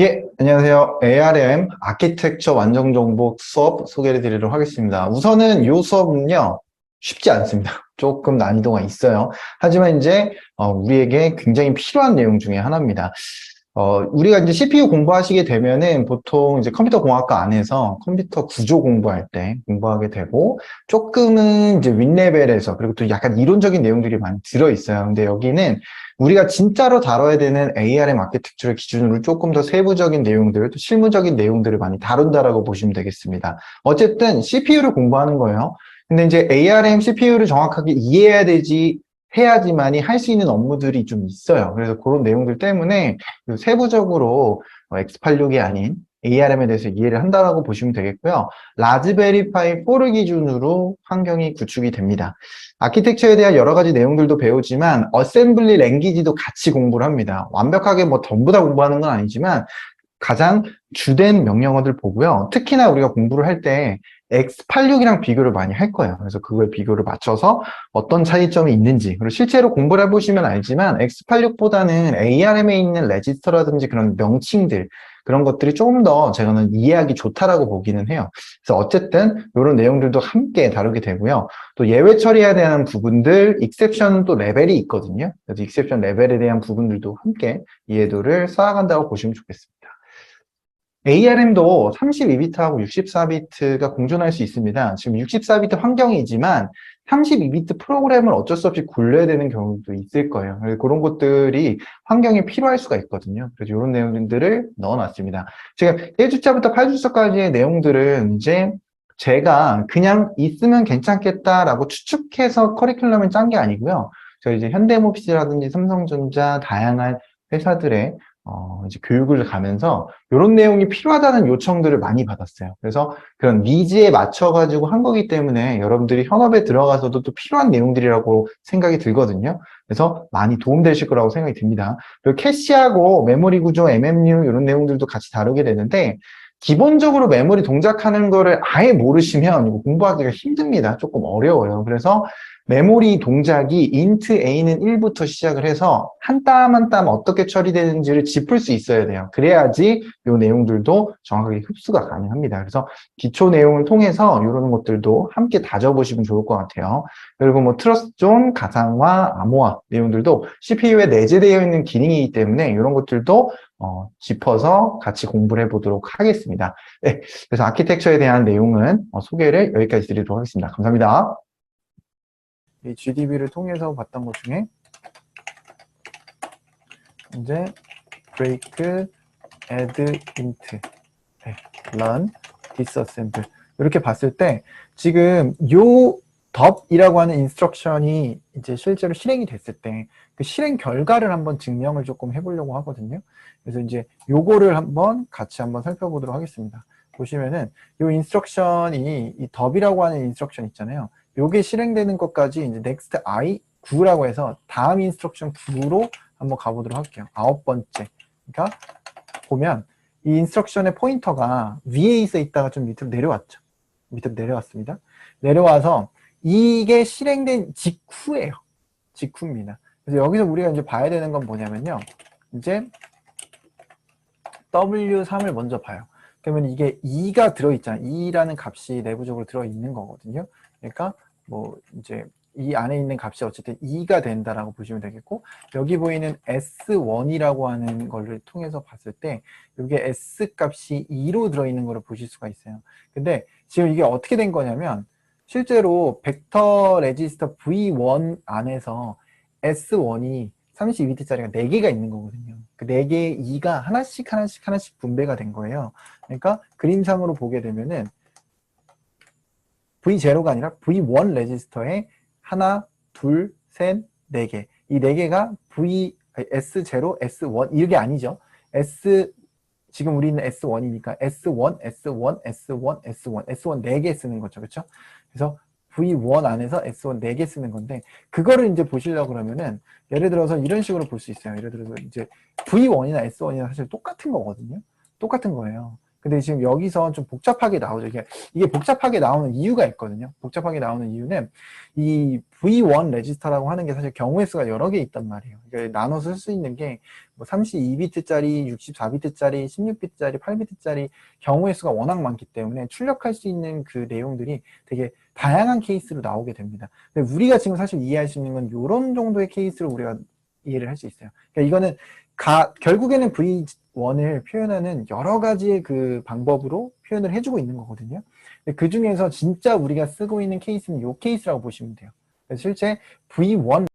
예, 안녕하세요. ARM 아키텍처 완전 정보 수업 소개를 드리도록 하겠습니다. 우선은 이 수업은요, 쉽지 않습니다. 조금 난이도가 있어요. 하지만 이제, 어, 우리에게 굉장히 필요한 내용 중에 하나입니다. 어, 우리가 이제 CPU 공부하시게 되면은 보통 이제 컴퓨터 공학과 안에서 컴퓨터 구조 공부할 때 공부하게 되고, 조금은 이제 윗레벨에서, 그리고 또 약간 이론적인 내용들이 많이 들어있어요. 근데 여기는 우리가 진짜로 다뤄야 되는 ARM 아키텍처를 기준으로 조금 더 세부적인 내용들, 또 실무적인 내용들을 많이 다룬다라고 보시면 되겠습니다. 어쨌든 CPU를 공부하는 거예요. 근데 이제 ARM CPU를 정확하게 이해해야 되지, 해야지만이 할 수 있는 업무들이 좀 있어요. 그래서 그런 내용들 때문에 세부적으로 어, X86이 아닌 ARM에 대해서 이해를 한다라고 보시면 되겠고요. 라즈베리파이 4를 기준으로 환경이 구축이 됩니다. 아키텍처에 대한 여러 가지 내용들도 배우지만 어셈블리 랭귀지도 같이 공부를 합니다. 완벽하게 뭐 전부 다 공부하는 건 아니지만 가장 주된 명령어들 보고요. 특히나 우리가 공부를 할 때 X86이랑 비교를 많이 할 거예요. 그래서 그걸 비교를 맞춰서 어떤 차이점이 있는지 그리고 실제로 공부를 해보시면 알지만 X86보다는 ARM에 있는 레지스터라든지 그런 명칭들 그런 것들이 조금 더 제가는 이해하기 좋다라고 보기는 해요. 그래서 어쨌든 이런 내용들도 함께 다루게 되고요. 또 예외 처리에 대한 부분들, 익셉션 또 레벨이 있거든요. 그래서 익셉션 레벨에 대한 부분들도 함께 이해도를 쌓아간다고 보시면 좋겠습니다. ARM도 32비트하고 64비트가 공존할 수 있습니다. 지금 64비트 환경이지만 32비트 프로그램을 어쩔 수 없이 굴려야 되는 경우도 있을 거예요. 그런 것들이 환경이 필요할 수가 있거든요. 그래서 이런 내용들을 넣어놨습니다. 지금 1주차부터 8주차까지의 내용들은 이제 제가 그냥 있으면 괜찮겠다라고 추측해서 커리큘럼을 짠 게 아니고요. 저희 이제 현대모비스라든지 삼성전자 다양한 회사들의 어, 이제 교육을 가면서 이런 내용이 필요하다는 요청들을 많이 받았어요. 그래서 그런 니즈에 맞춰가지고 한 거기 때문에 여러분들이 현업에 들어가서도 또 필요한 내용들이라고 생각이 들거든요. 그래서 많이 도움되실 거라고 생각이 듭니다. 그리고 캐시하고 메모리 구조, MMU 이런 내용들도 같이 다루게 되는데 기본적으로 메모리 동작하는 거를 아예 모르시면 공부하기가 힘듭니다. 조금 어려워요. 그래서 메모리 동작이 int a는 1부터 시작을 해서 한 땀 한 땀 어떻게 처리되는지를 짚을 수 있어야 돼요. 그래야지 이 내용들도 정확하게 흡수가 가능합니다. 그래서 기초 내용을 통해서 이런 것들도 함께 다져보시면 좋을 것 같아요. 그리고 뭐 트러스존, 가상화, 암호화 내용들도 CPU에 내재되어 있는 기능이기 때문에 이런 것들도 어, 짚어서 같이 공부를 해보도록 하겠습니다. 네, 그래서 아키텍처에 대한 내용은 어, 소개를 여기까지 드리도록 하겠습니다. 감사합니다. 이 GDB를 통해서 봤던 것 중에 이제 break, add, int, 네, run, disassemble 이렇게 봤을 때 지금 요 덥이라고 하는 인스트럭션이 이제 실제로 실행이 됐을 때 그 실행 결과를 한번 증명을 조금 해보려고 하거든요. 그래서 이제 요거를 한번 같이 한번 살펴보도록 하겠습니다. 보시면은 요 인스트럭션이 이 덥이라고 하는 인스트럭션 있잖아요. 요게 실행되는 것까지 이제 next i 9라고 해서 다음 인스트럭션 9로 한번 가보도록 할게요. 아홉 번째. 그러니까 보면 이 인스트럭션의 포인터가 위에 있어 있다가 좀 밑으로 내려왔죠. 밑으로 내려왔습니다. 내려와서 이게 실행된 직후예요. 직후입니다. 그래서 여기서 우리가 이제 봐야 되는 건 뭐냐면요. 이제 W3을 먼저 봐요. 그러면 이게 2가 들어있잖아요. 2라는 값이 내부적으로 들어있는 거거든요. 그러니까 뭐 이제 이 안에 있는 값이 어쨌든 2가 된다라고 보시면 되겠고 여기 보이는 S1이라고 하는 거를 통해서 봤을 때 이게 S 값이 2로 들어있는 거를 보실 수가 있어요. 근데 지금 이게 어떻게 된 거냐면 실제로 벡터 레지스터 V1 안에서 S1이 32비트짜리가 4개가 있는 거거든요. 그 4개의 2가 하나씩 하나씩 하나씩 분배가 된 거예요. 그러니까 그림상으로 보게 되면은 V0가 아니라 V1 레지스터에 하나, 둘, 셋, 네 개. 이 네 개가 V, S0, S1, 이게 아니죠. S, 지금 우리는 S1이니까 S1, S1, S1, S1, S1 네 개 쓰는 거죠. 그렇죠? 그래서 V1 안에서 S1 네 개 쓰는 건데, 그거를 이제 보시려고 그러면은, 예를 들어서 이런 식으로 볼 수 있어요. 예를 들어서 이제 V1이나 S1이나 사실 똑같은 거거든요. 똑같은 거예요. 근데 지금 여기서 좀 복잡하게 나오죠. 이게, 이게 복잡하게 나오는 이유가 있거든요. 복잡하게 나오는 이유는 이 V1 레지스터라고 하는 게 사실 경우의 수가 여러 개 있단 말이에요. 그러니까 나눠서 쓸 수 있는 게 뭐 32비트짜리, 64비트짜리, 16비트짜리, 8비트짜리 경우의 수가 워낙 많기 때문에 출력할 수 있는 그 내용들이 되게 다양한 케이스로 나오게 됩니다. 근데 우리가 지금 사실 이해할 수 있는 건 이런 정도의 케이스로 우리가 이해를 할 수 있어요. 그러니까 이거는 가, 결국에는 V1을 표현하는 여러 가지의 그 방법으로 표현을 해주고 있는 거거든요. 그 중에서 진짜 우리가 쓰고 있는 케이스는 이 케이스라고 보시면 돼요. 실제 V1